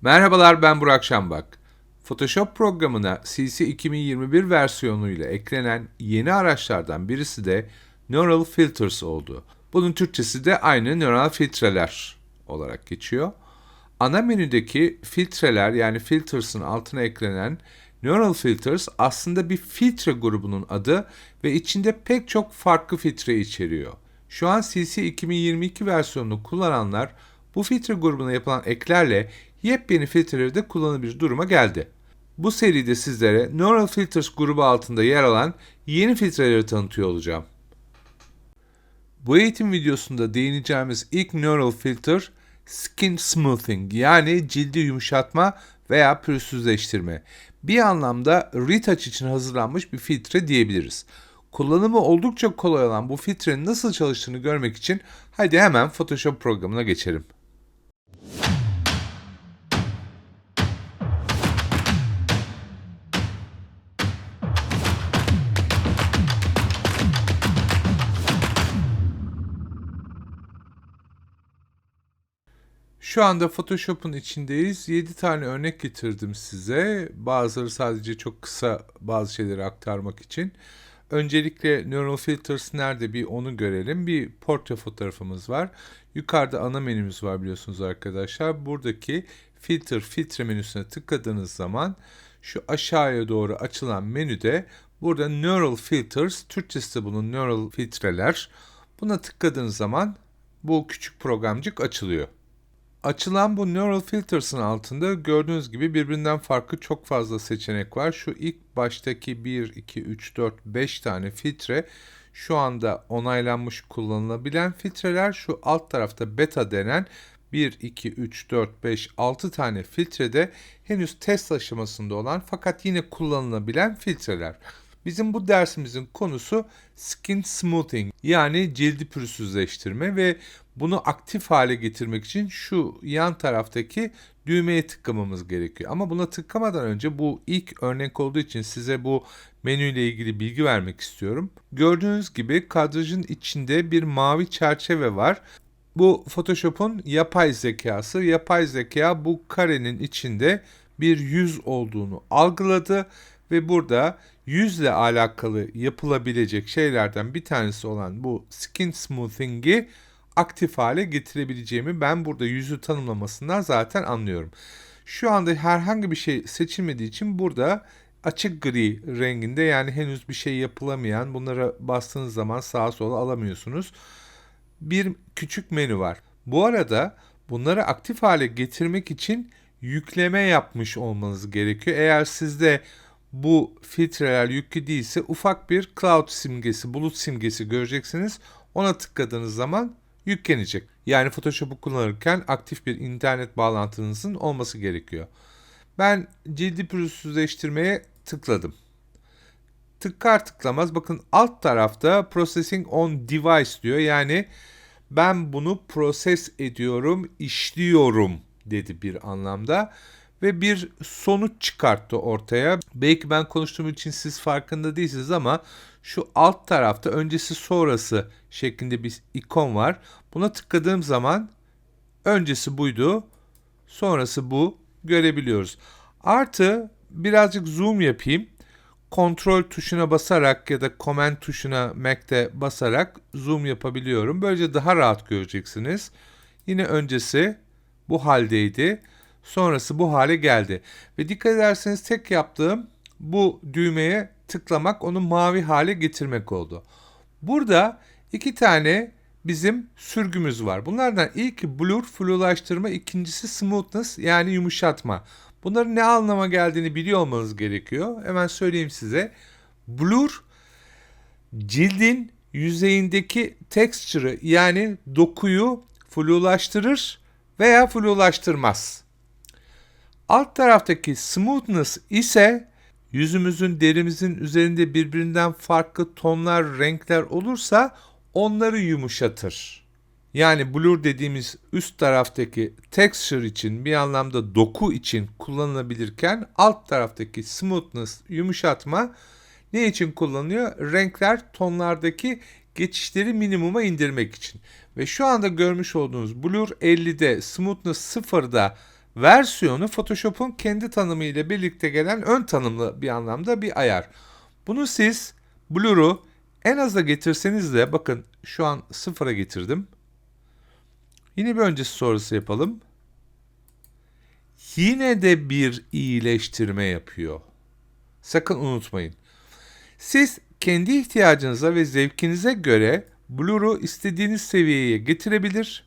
Merhabalar ben Burak Şambak. Photoshop programına CC 2021 versiyonuyla eklenen yeni araçlardan birisi de Neural Filters oldu. Bunun Türkçesi de aynı nöral filtreler olarak geçiyor. Ana menüdeki filtreler yani filters'ın altına eklenen Neural Filters aslında bir filtre grubunun adı ve içinde pek çok farklı filtre içeriyor. Şu an CC 2022 versiyonunu kullananlar bu filtre grubuna yapılan eklerle yepyeni filtreleri de kullanabilir duruma geldi. Bu seride sizlere Neural Filters grubu altında yer alan yeni filtreleri tanıtıyor olacağım. Bu eğitim videosunda değineceğimiz ilk neural filter skin smoothing yani cildi yumuşatma veya pürüzsüzleştirme. Bir anlamda retouch için hazırlanmış bir filtre diyebiliriz. Kullanımı oldukça kolay olan bu filtrenin nasıl çalıştığını görmek için hadi hemen Photoshop programına geçelim. Şu anda Photoshop'un içindeyiz. 7 tane örnek getirdim size. Bazıları sadece çok kısa bazı şeyleri aktarmak için. Öncelikle Neural Filters nerede bir onu görelim. Bir portre fotoğrafımız var. Yukarıda ana menümüz var biliyorsunuz arkadaşlar. Buradaki Filter, filtre menüsüne tıkladığınız zaman şu aşağıya doğru açılan menüde burada Neural Filters, Türkçesi bunun Neural filtreler. Buna tıkladığınız zaman bu küçük programcık açılıyor. Açılan bu Neural Filters'ın altında gördüğünüz gibi birbirinden farklı çok fazla seçenek var. Şu ilk baştaki 1, 2, 3, 4, 5 tane filtre şu anda onaylanmış kullanılabilen filtreler. Şu alt tarafta beta denen 1, 2, 3, 4, 5, 6 tane filtrede henüz test aşamasında olan fakat yine kullanılabilen filtreler. Bizim bu dersimizin konusu skin smoothing yani cildi pürüzsüzleştirme ve bunu aktif hale getirmek için şu yan taraftaki düğmeye tıklamamız gerekiyor. Ama buna tıklamadan önce bu ilk örnek olduğu için size bu menüyle ilgili bilgi vermek istiyorum. Gördüğünüz gibi kadrajın içinde bir mavi çerçeve var. Bu Photoshop'un yapay zekası. Yapay zeka bu karenin içinde bir yüz olduğunu algıladı ve burada yüzle alakalı yapılabilecek şeylerden bir tanesi olan bu skin smoothing'i aktif hale getirebileceğimi ben burada yüzü tanımlamasından zaten anlıyorum. Şu anda herhangi bir şey seçilmediği için burada açık gri renginde yani henüz bir şey yapılamayan bunlara bastığınız zaman sağa sola alamıyorsunuz. Bir küçük menü var. Bu arada bunları aktif hale getirmek için yükleme yapmış olmanız gerekiyor. Eğer sizde bu filtreler yüklü değilse ufak bir cloud simgesi, bulut simgesi göreceksiniz. Ona tıkladığınız zaman yüklenecek. Yani Photoshop'u kullanırken aktif bir internet bağlantınızın olması gerekiyor. Ben cildi pürüzsüzleştirmeye tıkladım. Tıklar tıklamaz bakın alt tarafta Processing on Device diyor. Yani ben bunu proses ediyorum, işliyorum dedi bir anlamda ve bir sonuç çıkarttı ortaya. Belki ben konuştuğum için siz farkında değilsiniz ama şu alt tarafta öncesi sonrası şeklinde bir ikon var. Buna tıkladığım zaman öncesi buydu, sonrası bu görebiliyoruz. Artı birazcık zoom yapayım. Kontrol tuşuna basarak ya da Command tuşuna Mac'te basarak zoom yapabiliyorum. Böylece daha rahat göreceksiniz. Yine öncesi bu haldeydi. Sonrası bu hale geldi. Ve dikkat ederseniz tek yaptığım bu düğmeye tıklamak onu mavi hale getirmek oldu. Burada iki tane bizim sürgümüz var. Bunlardan ilki blur, flulaştırma, ikincisi smoothness yani yumuşatma. Bunların ne anlama geldiğini biliyor olmanız gerekiyor. Hemen söyleyeyim size. Blur cildin yüzeyindeki texture'ı yani dokuyu flulaştırır veya flulaştırmaz. Alt taraftaki smoothness ise yüzümüzün derimizin üzerinde birbirinden farklı tonlar, renkler olursa onları yumuşatır. Yani blur dediğimiz üst taraftaki texture için bir anlamda doku için kullanılabilirken alt taraftaki smoothness, yumuşatma ne için kullanılıyor? Renkler tonlardaki geçişleri minimuma indirmek için. Ve şu anda görmüş olduğunuz blur 50'de, smoothness 0'da versiyonu Photoshop'un kendi tanımı ile birlikte gelen ön tanımlı bir anlamda bir ayar. Bunu siz blur'u en aza getirseniz de bakın şu an sıfıra getirdim. Yine bir öncesi sonrası yapalım. Yine de bir iyileştirme yapıyor. Sakın unutmayın. Siz kendi ihtiyacınıza ve zevkinize göre blur'u istediğiniz seviyeye getirebilir.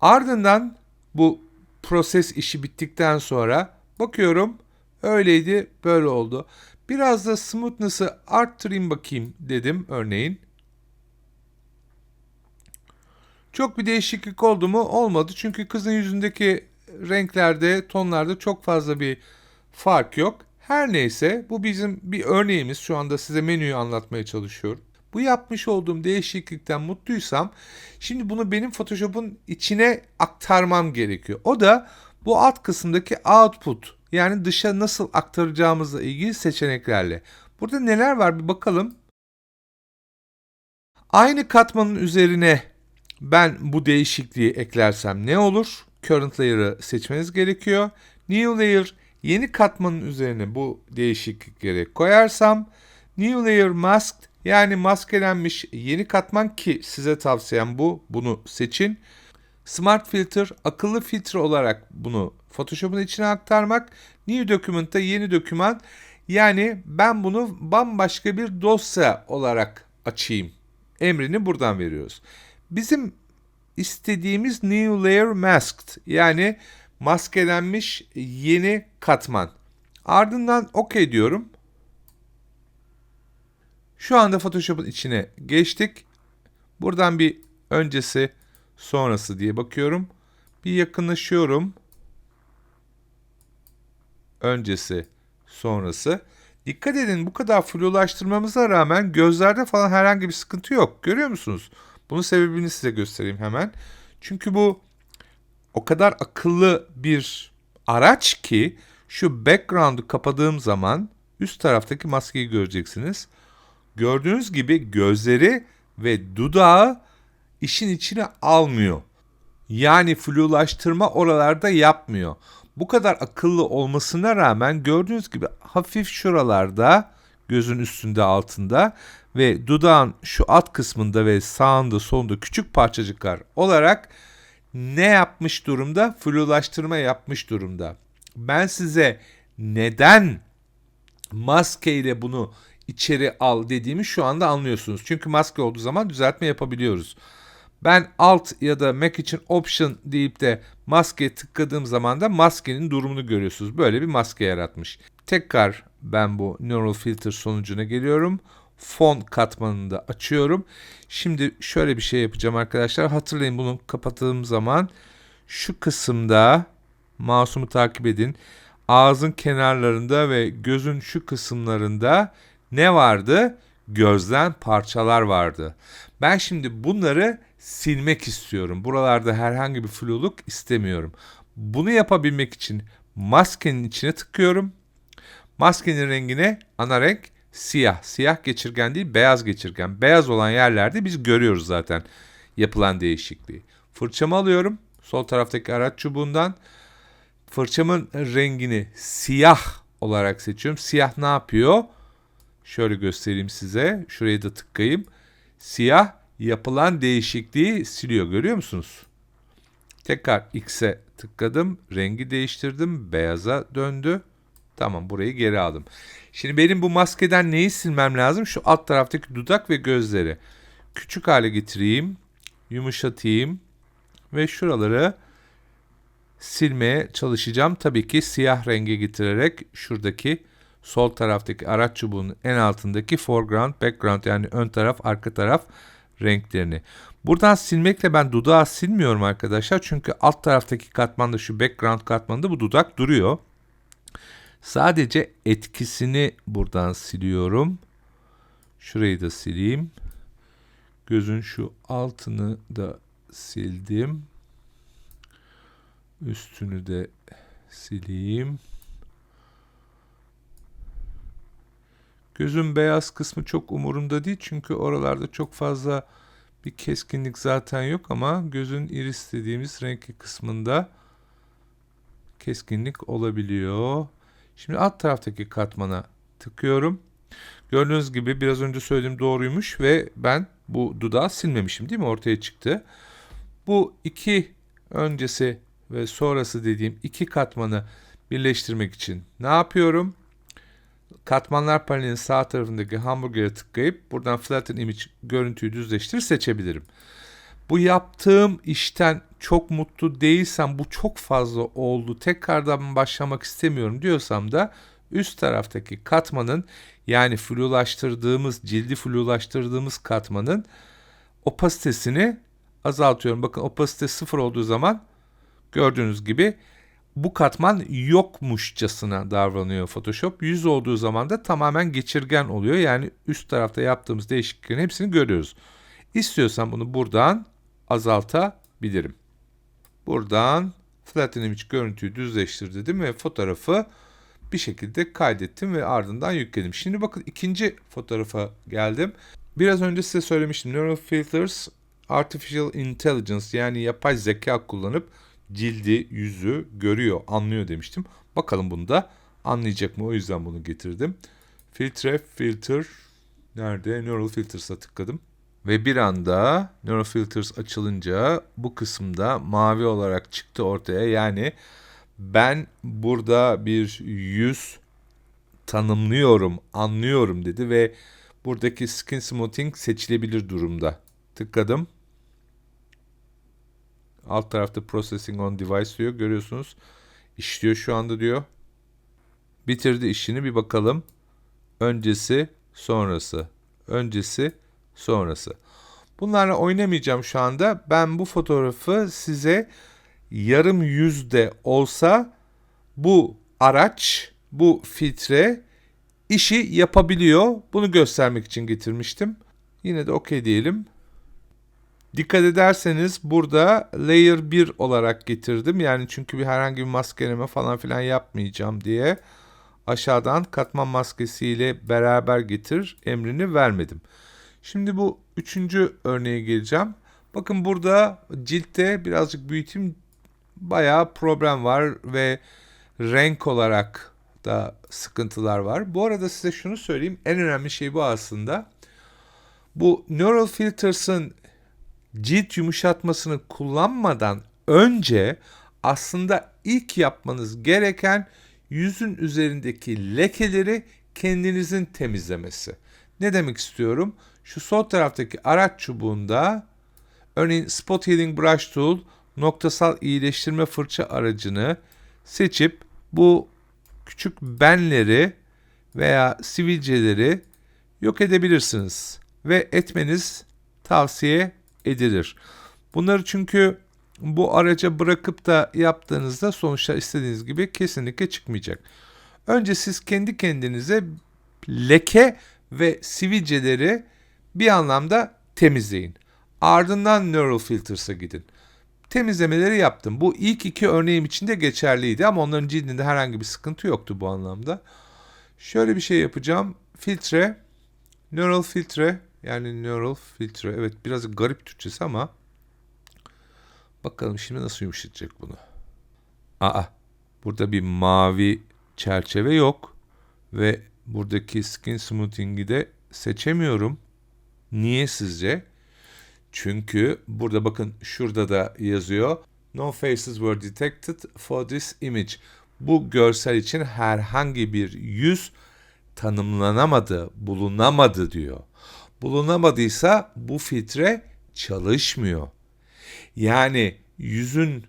Ardından bu proses işi bittikten sonra bakıyorum öyleydi böyle oldu. Biraz da smoothness'ı arttırayım bakayım dedim örneğin. Çok bir değişiklik oldu mu? Olmadı. Çünkü kızın yüzündeki renklerde, tonlarda çok fazla bir fark yok. Her neyse bu bizim bir örneğimiz. Şu anda size menüyü anlatmaya çalışıyorum. Bu yapmış olduğum değişiklikten mutluysam şimdi bunu benim Photoshop'un içine aktarmam gerekiyor. O da bu alt kısımdaki output yani dışa nasıl aktaracağımızla ilgili seçeneklerle. Burada neler var bir bakalım. Aynı katmanın üzerine ben bu değişikliği eklersem ne olur? Current Layer'ı seçmeniz gerekiyor. New Layer yeni katmanın üzerine bu değişiklikleri koyarsam New Layer Masked yani maskelenmiş yeni katman ki size tavsiyem bu. Bunu seçin. Smart Filter akıllı filtre olarak bunu Photoshop'un içine aktarmak. New Document'ta yeni doküman yani ben bunu bambaşka bir dosya olarak açayım. Emrini buradan veriyoruz. Bizim istediğimiz New Layer Masked yani maskelenmiş yeni katman. Ardından OK diyorum. Şu anda Photoshop'un içine geçtik. Buradan bir öncesi sonrası diye bakıyorum. Bir yakınlaşıyorum. Öncesi sonrası. Dikkat edin bu kadar flulaştırmamıza rağmen gözlerde falan herhangi bir sıkıntı yok. Görüyor musunuz? Bunun sebebini size göstereyim hemen. Çünkü bu o kadar akıllı bir araç ki şu background'u kapadığım zaman üst taraftaki maskeyi göreceksiniz. Gördüğünüz gibi gözleri ve dudağı işin içine almıyor. Yani flulaştırma oralarda yapmıyor. Bu kadar akıllı olmasına rağmen gördüğünüz gibi hafif şuralarda gözün üstünde altında ve dudağın şu alt kısmında ve sağında solunda küçük parçacıklar olarak ne yapmış durumda? Flulaştırma yapmış durumda. Ben size neden maske ile bunu içeri al dediğimi şu anda anlıyorsunuz. Çünkü maske olduğu zaman düzeltme yapabiliyoruz. Ben alt ya da Mac için option deyip de maske tıkladığım zaman da maskenin durumunu görüyorsunuz. Böyle bir maske yaratmış. Tekrar ben bu Neural Filter sonucuna geliyorum. Fon katmanını da açıyorum. Şimdi şöyle bir şey yapacağım arkadaşlar. Hatırlayın bunu kapattığım zaman şu kısımda mouse'umu takip edin. Ağzın kenarlarında ve gözün şu kısımlarında ne vardı? Gözden parçalar vardı. Ben şimdi bunları silmek istiyorum. Buralarda herhangi bir fluluk istemiyorum. Bunu yapabilmek için maskenin içine tıkıyorum. Maskenin rengine ana renk siyah. Siyah geçirgen değil beyaz geçirgen. Beyaz olan yerlerde biz görüyoruz zaten yapılan değişikliği. Fırçamı alıyorum. Sol taraftaki araç çubuğundan. Fırçamın rengini siyah olarak seçiyorum. Siyah ne yapıyor? Şöyle göstereyim size. Şurayı da tıkayım. Siyah yapılan değişikliği siliyor. Görüyor musunuz? Tekrar X'e tıkladım. Rengi değiştirdim. Beyaza döndü. Tamam burayı geri aldım. Şimdi benim bu maskeden neyi silmem lazım? Şu alt taraftaki dudak ve gözleri. Küçük hale getireyim. Yumuşatayım. Ve şuraları silmeye çalışacağım. Tabii ki siyah renge getirerek şuradaki sol taraftaki araç çubuğunun en altındaki foreground, background yani ön taraf, arka taraf renklerini. Buradan silmekle ben dudağı silmiyorum arkadaşlar. Çünkü alt taraftaki katmanda şu background katmanında bu dudak duruyor. Sadece etkisini buradan siliyorum. Şurayı da sileyim. Gözün şu altını da sildim. Üstünü de sileyim. Gözün beyaz kısmı çok umurumda değil çünkü oralarda çok fazla bir keskinlik zaten yok ama gözün iris dediğimiz renkli kısmında keskinlik olabiliyor. Şimdi alt taraftaki katmana tıkıyorum. Gördüğünüz gibi biraz önce söylediğim doğruymuş ve ben bu dudağı silmemişim değil mi? Ortaya çıktı. Bu iki öncesi ve sonrası dediğim iki katmanı birleştirmek için ne yapıyorum? Katmanlar panelinin sağ tarafındaki hamburgere tıklayıp buradan flatten image görüntüyü düzleştir seçebilirim. Bu yaptığım işten çok mutlu değilsem bu çok fazla oldu tekrardan başlamak istemiyorum diyorsam da üst taraftaki katmanın yani flulaştırdığımız cildi flulaştırdığımız katmanın opasitesini azaltıyorum. Bakın opasite sıfır olduğu zaman gördüğünüz gibi bu katman yokmuşçasına davranıyor Photoshop. 100 olduğu zaman da tamamen geçirgen oluyor. Yani üst tarafta yaptığımız değişikliklerin hepsini görüyoruz. İstiyorsam bunu buradan azaltabilirim. Buradan Flatten Image görüntüyü düzleştir dedim ve fotoğrafı bir şekilde kaydettim ve ardından yükledim. Şimdi bakın ikinci fotoğrafa geldim. Biraz önce size söylemiştim. Neural Filters Artificial Intelligence yani yapay zeka kullanıp cildi, yüzü görüyor, anlıyor demiştim. Bakalım bunu da anlayacak mı? O yüzden bunu getirdim. Filtre, filter, nerede? Neural Filters'a tıkladım. Ve bir anda Neural Filters açılınca bu kısımda mavi olarak çıktı ortaya. Yani ben burada bir yüz tanımlıyorum, anlıyorum dedi ve buradaki Skin Smoothing seçilebilir durumda. Tıkladım. Alt tarafta Processing on Device diyor. Görüyorsunuz. İşliyor şu anda diyor. Bitirdi işini bir bakalım. Öncesi, sonrası. Öncesi, sonrası. Bunlarla oynamayacağım şu anda. Ben bu fotoğrafı size yarım yüzde olsa bu araç, bu filtre işi yapabiliyor. Bunu göstermek için getirmiştim. Yine de okey diyelim. Dikkat ederseniz burada layer 1 olarak getirdim. Yani çünkü bir herhangi bir maskeleme falan filan yapmayacağım diye aşağıdan katman maskesiyle beraber getir emrini vermedim. Şimdi bu üçüncü örneğe geleceğim. Bakın burada ciltte birazcık büyüteyim bayağı problem var ve renk olarak da sıkıntılar var. Bu arada size şunu söyleyeyim. En önemli şey bu aslında. Bu Neural Filters'ın cilt yumuşatmasını kullanmadan önce aslında ilk yapmanız gereken yüzün üzerindeki lekeleri kendinizin temizlemesi. Ne demek istiyorum? Şu sol taraftaki araç çubuğunda örneğin Spot Healing Brush Tool noktasal iyileştirme fırça aracını seçip bu küçük benleri veya sivilceleri yok edebilirsiniz ve etmeniz tavsiye edilir. Bunları çünkü bu araca bırakıp da yaptığınızda sonuçlar istediğiniz gibi kesinlikle çıkmayacak. Önce siz kendi kendinize leke ve sivilceleri bir anlamda temizleyin. Ardından Neural Filters'a gidin. Temizlemeleri yaptım. Bu ilk iki örneğim için de geçerliydi ama onların cildinde herhangi bir sıkıntı yoktu bu anlamda. Şöyle bir şey yapacağım. Filtre, Neural Filtre yani neural filtre. Evet biraz garip Türkçesi ama bakalım şimdi nasıl yumuşatacak bunu. Aa burada bir mavi çerçeve yok ve buradaki skin smoothing'i de seçemiyorum. Niye sizce? Çünkü burada bakın şurada da yazıyor. No faces were detected for this image. Bu görsel için herhangi bir yüz tanımlanamadı, bulunamadı diyor bulunamadıysa bu filtre çalışmıyor. Yani yüzün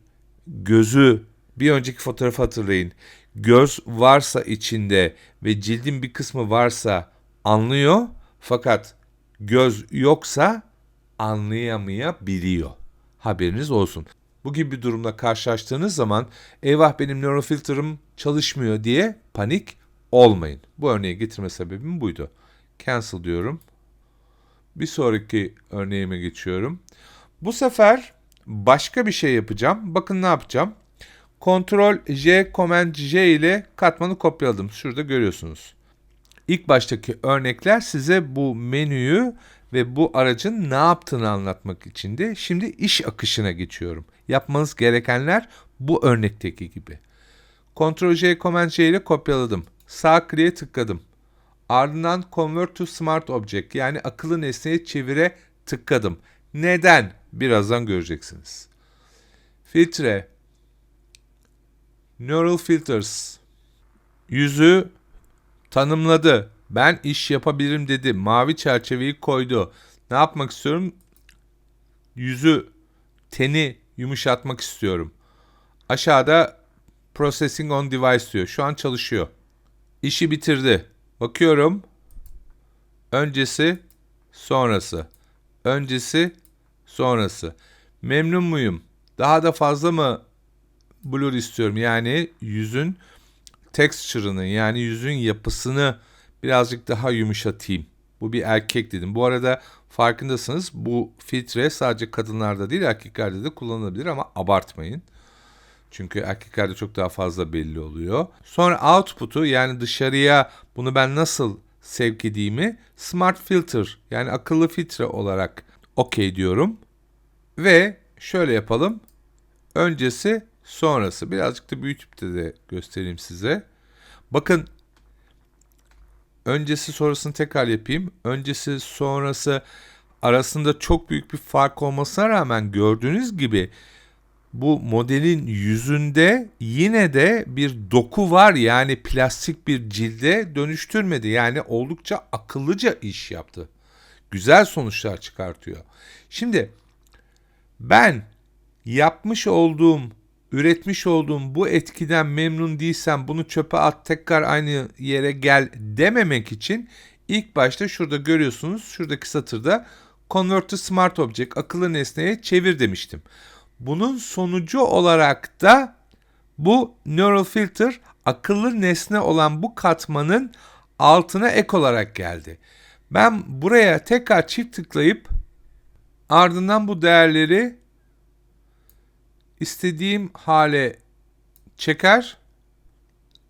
gözü bir önceki fotoğrafı hatırlayın. Göz varsa içinde ve cildin bir kısmı varsa anlıyor fakat göz yoksa anlayamayabiliyor. Haberiniz olsun. Bu gibi bir durumla karşılaştığınız zaman eyvah benim neurofilter'ım çalışmıyor diye panik olmayın. Bu örneği getirme sebebim buydu. Cancel diyorum. Bir sonraki örneğime geçiyorum. Bu sefer başka bir şey yapacağım. Bakın ne yapacağım. Ctrl J, Command J ile katmanı kopyaladım. Şurada görüyorsunuz. İlk baştaki örnekler size bu menüyü ve bu aracın ne yaptığını anlatmak için de şimdi iş akışına geçiyorum. Yapmanız gerekenler bu örnekteki gibi. Ctrl J, Command J ile kopyaladım. Sağ kliğe tıkladım. Ardından Convert to Smart Object yani akıllı nesneye çevire tıkladım. Neden? Birazdan göreceksiniz. Filtre. Neural Filters. Yüzü tanımladı. Ben iş yapabilirim dedi. Mavi çerçeveyi koydu. Ne yapmak istiyorum? Yüzü, teni yumuşatmak istiyorum. Aşağıda Processing on Device diyor. Şu an çalışıyor. İşi bitirdi. Bakıyorum. Öncesi, sonrası. Öncesi, sonrası. Memnun muyum? Daha da fazla mı blur istiyorum? Yani yüzün texture'ını yani yüzün yapısını birazcık daha yumuşatayım. Bu bir erkek dedim. Bu arada farkındasınız bu filtre sadece kadınlarda değil erkeklerde de kullanılabilir ama abartmayın. Çünkü erkeklerde çok daha fazla belli oluyor. Sonra output'u yani dışarıya bunu ben nasıl sevk edeyimi smart filter yani akıllı filtre olarak okey diyorum. Ve şöyle yapalım. Öncesi sonrası. Birazcık da büyütüp de, de göstereyim size. Bakın öncesi sonrasını tekrar yapayım. Öncesi sonrası arasında çok büyük bir fark olmasına rağmen gördüğünüz gibi bu modelin yüzünde yine de bir doku var yani plastik bir cilde dönüştürmedi. Yani oldukça akıllıca iş yaptı. Güzel sonuçlar çıkartıyor. Şimdi ben yapmış olduğum, üretmiş olduğum bu etkiden memnun değilsem bunu çöpe at tekrar aynı yere gel dememek için ilk başta şurada görüyorsunuz şuradaki satırda Convert to Smart Object akıllı nesneye çevir demiştim. Bunun sonucu olarak da bu Neural Filter akıllı nesne olan bu katmanın altına ek olarak geldi. Ben buraya tekrar çift tıklayıp ardından bu değerleri istediğim hale çeker.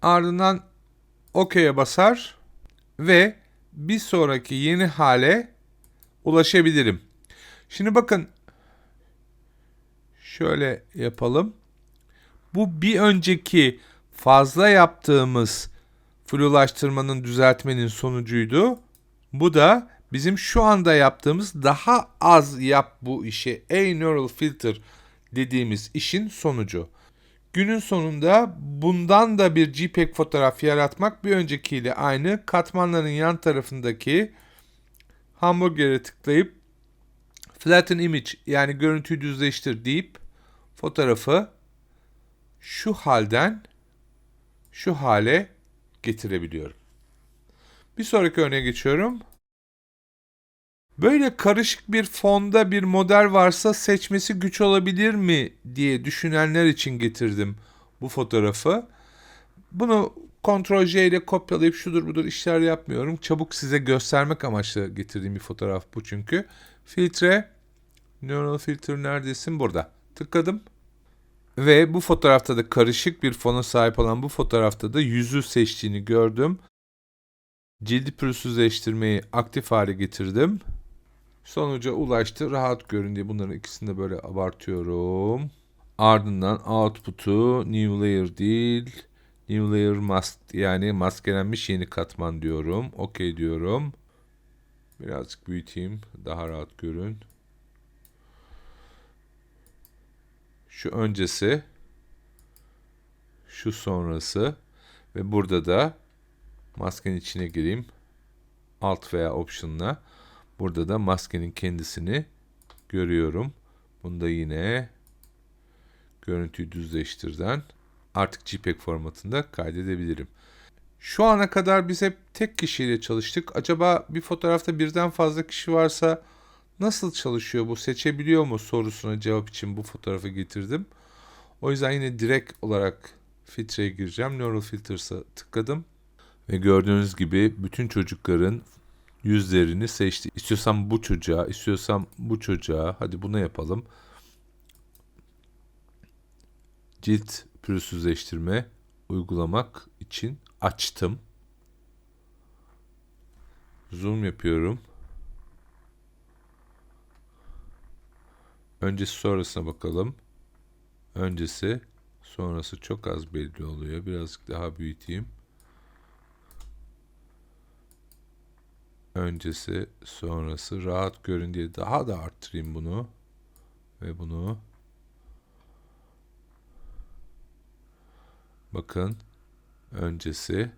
Ardından OK'ye basar ve bir sonraki yeni hale ulaşabilirim. Şimdi bakın şöyle yapalım. Bu bir önceki fazla yaptığımız flulaştırmanın düzeltmenin sonucuydu. Bu da bizim şu anda yaptığımız daha az yap bu işi. A neural filter dediğimiz işin sonucu. Günün sonunda bundan da bir JPEG fotoğraf yaratmak bir öncekiyle aynı. Katmanların yan tarafındaki hamburgere tıklayıp flatten image yani görüntüyü düzleştir deyip fotoğrafı şu halden şu hale getirebiliyorum. Bir sonraki örneğe geçiyorum. Böyle karışık bir fonda bir model varsa seçmesi güç olabilir mi diye düşünenler için getirdim bu fotoğrafı. Bunu Ctrl J ile kopyalayıp şudur budur işler yapmıyorum. Çabuk size göstermek amaçlı getirdiğim bir fotoğraf bu çünkü. Filtre, Neural Filter neredesin? Burada. Tıkladım. Ve bu fotoğrafta da karışık bir fona sahip olan bu fotoğrafta da yüzü seçtiğini gördüm. Cildi pürüzsüzleştirmeyi aktif hale getirdim. Sonuca ulaştı. Rahat görün diye bunların ikisini de böyle abartıyorum. Ardından output'u new layer değil new layer mask yani maskelenmiş yeni katman diyorum. OK diyorum. Birazcık büyüteyim. Daha rahat görün. Şu öncesi. Şu sonrası. Ve burada da maskenin içine gireyim. Alt veya option'la. Burada da maskenin kendisini görüyorum. Bunda yine görüntüyü düzleştirden artık JPEG formatında kaydedebilirim. Şu ana kadar biz hep tek kişiyle çalıştık. Acaba bir fotoğrafta birden fazla kişi varsa nasıl çalışıyor bu seçebiliyor mu sorusuna cevap için bu fotoğrafı getirdim. O yüzden yine direkt olarak filtreye gireceğim. Neural Filters'a tıkladım. Ve gördüğünüz gibi bütün çocukların yüzlerini seçti. İstiyorsam bu çocuğa, istiyorsam bu çocuğa. Hadi bunu yapalım. Cilt pürüzsüzleştirme uygulamak için açtım. Zoom yapıyorum. Öncesi sonrasına bakalım. Öncesi Sonrası çok az belli oluyor. Birazcık daha büyüteyim. Öncesi, sonrası rahat görün diye daha da arttırayım bunu. Ve bunu. Bakın. Öncesi,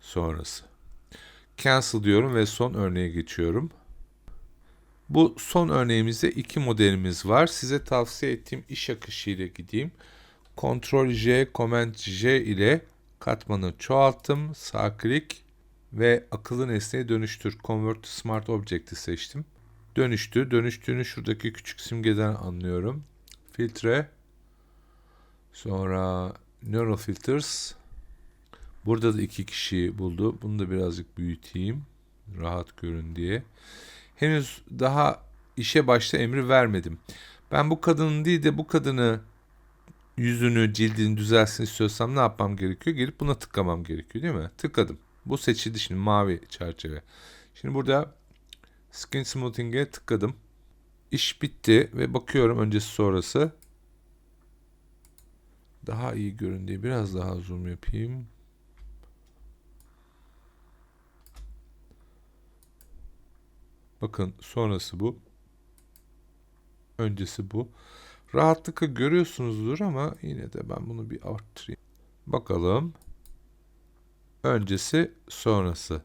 sonrası. Cancel diyorum ve son örneğe geçiyorum. Bu son örneğimizde iki modelimiz var. Size tavsiye ettiğim iş akışı ile gideyim. Ctrl J, Command J ile katmanı çoğalttım. Sağ klik ve akıllı nesneye dönüştür. Convert to Smart Object'i seçtim. Dönüştü. Dönüştüğünü şuradaki küçük simgeden anlıyorum. Filtre. Sonra Neural Filters. Burada da iki kişi buldu. Bunu da birazcık büyüteyim. Rahat görün diye. Henüz daha işe başta emri vermedim. Ben bu kadının değil de bu kadını yüzünü, cildini düzelsin istiyorsam ne yapmam gerekiyor? Gelip buna tıklamam gerekiyor değil mi? Tıkladım. Bu seçildi şimdi mavi çerçeve. Şimdi burada Skin Smoothing'e tıkladım. İş bitti ve bakıyorum öncesi sonrası. Daha iyi görün diye biraz daha zoom yapayım. Bakın sonrası bu. Öncesi bu. Rahatlıkla görüyorsunuzdur ama yine de ben bunu bir arttırayım. Bakalım. Öncesi sonrası.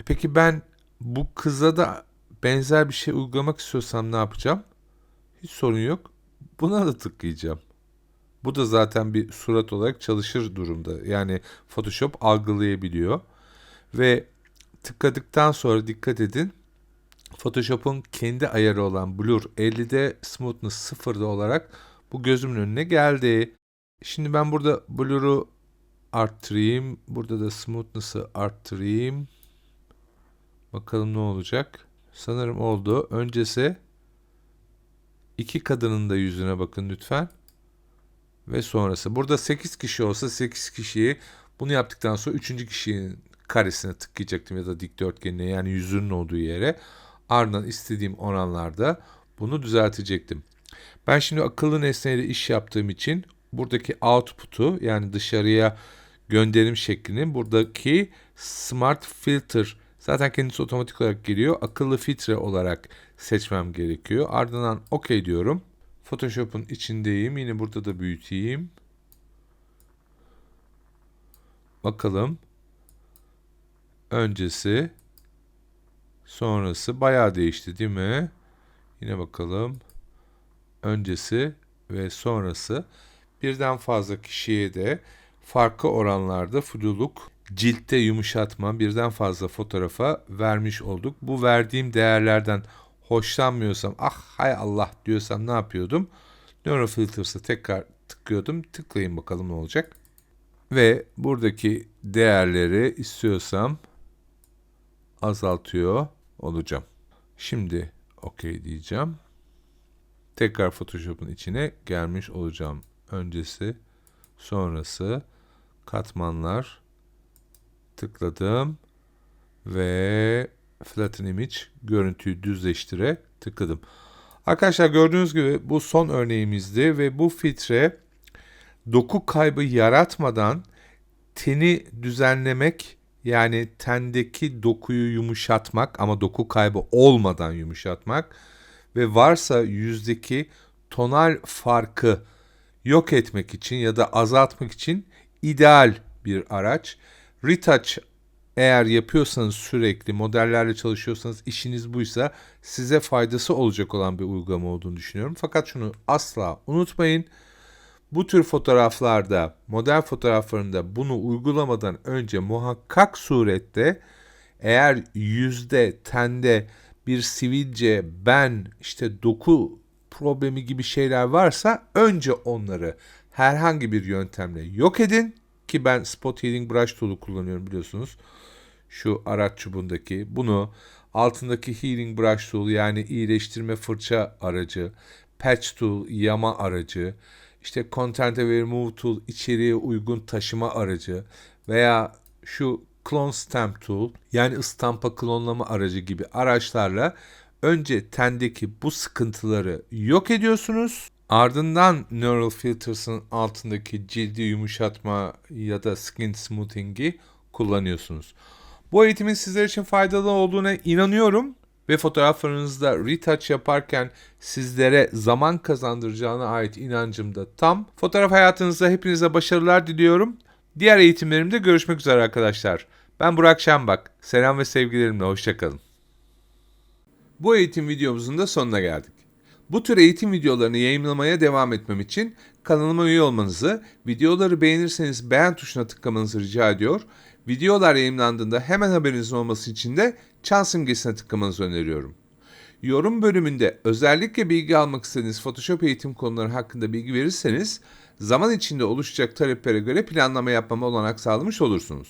E peki ben bu kıza da benzer bir şey uygulamak istiyorsam ne yapacağım? Hiç sorun yok. Buna da tıklayacağım. Bu da zaten bir surat olarak çalışır durumda. Yani Photoshop algılayabiliyor. Ve tıkladıktan sonra dikkat edin. Photoshop'un kendi ayarı olan Blur 50'de, Smoothness 0'da olarak bu gözümün önüne geldi. Şimdi ben burada Blur'u arttırayım. Burada da Smoothness'ı arttırayım. Bakalım ne olacak. Sanırım oldu. Öncesi iki kadının da yüzüne bakın lütfen. Ve sonrası. Burada 8 kişi olsa 8 kişiyi bunu yaptıktan sonra 3. kişinin karesine tıklayacaktım ya da dikdörtgenine yani yüzünün olduğu yere. Ardından istediğim oranlarda bunu düzeltecektim. Ben şimdi akıllı nesneyle iş yaptığım için buradaki output'u yani dışarıya gönderim şeklini buradaki smart filter zaten kendisi otomatik olarak geliyor. Akıllı filtre olarak seçmem gerekiyor. Ardından OK diyorum. Photoshop'un içindeyim. Yine burada da büyüteyim. Bakalım. Öncesi Sonrası bayağı değişti değil mi? Yine bakalım. Öncesi ve sonrası birden fazla kişiye de farklı oranlarda fluluk, ciltte yumuşatma, birden fazla fotoğrafa vermiş olduk. Bu verdiğim değerlerden hoşlanmıyorsam, ah hay Allah diyorsam ne yapıyordum? Neurofilters'a tekrar tıklıyordum. Tıklayın bakalım ne olacak. Ve buradaki değerleri istiyorsam azaltıyor olacağım. Şimdi OK diyeceğim. Tekrar Photoshop'un içine gelmiş olacağım. Öncesi, sonrası, katmanlar tıkladım ve flatten image görüntüyü düzleştire tıkladım. Arkadaşlar gördüğünüz gibi bu son örneğimizdi ve bu filtre doku kaybı yaratmadan teni düzenlemek yani tendeki dokuyu yumuşatmak ama doku kaybı olmadan yumuşatmak ve varsa yüzdeki tonal farkı yok etmek için ya da azaltmak için ideal bir araç. Retouch eğer yapıyorsanız sürekli modellerle çalışıyorsanız işiniz buysa size faydası olacak olan bir uygulama olduğunu düşünüyorum. Fakat şunu asla unutmayın. Bu tür fotoğraflarda, model fotoğraflarında bunu uygulamadan önce muhakkak surette eğer yüzde, tende bir sivilce, ben, işte doku problemi gibi şeyler varsa önce onları herhangi bir yöntemle yok edin ki ben Spot Healing Brush Tool'u kullanıyorum biliyorsunuz. Şu araç çubuğundaki bunu altındaki Healing Brush Tool yani iyileştirme fırça aracı, Patch Tool yama aracı, işte Content Aware Move Tool içeriye uygun taşıma aracı veya şu Clone Stamp Tool yani ıstampa klonlama aracı gibi araçlarla önce tendeki bu sıkıntıları yok ediyorsunuz. Ardından Neural Filters'ın altındaki cildi yumuşatma ya da skin smoothing'i kullanıyorsunuz. Bu eğitimin sizler için faydalı olduğuna inanıyorum ve fotoğraflarınızda retouch yaparken sizlere zaman kazandıracağına ait inancım da tam. Fotoğraf hayatınızda hepinize başarılar diliyorum. Diğer eğitimlerimde görüşmek üzere arkadaşlar. Ben Burak Şenbak. Selam ve sevgilerimle hoşçakalın. Bu eğitim videomuzun da sonuna geldik. Bu tür eğitim videolarını yayınlamaya devam etmem için kanalıma üye olmanızı, videoları beğenirseniz beğen tuşuna tıklamanızı rica ediyor. Videolar yayınlandığında hemen haberinizin olması için de çan simgesine tıklamanızı öneriyorum. Yorum bölümünde özellikle bilgi almak istediğiniz Photoshop eğitim konuları hakkında bilgi verirseniz zaman içinde oluşacak taleplere göre planlama yapmama olanak sağlamış olursunuz.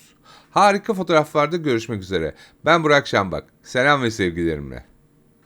Harika fotoğraflarda görüşmek üzere. Ben Burak Şambak. Selam ve sevgilerimle.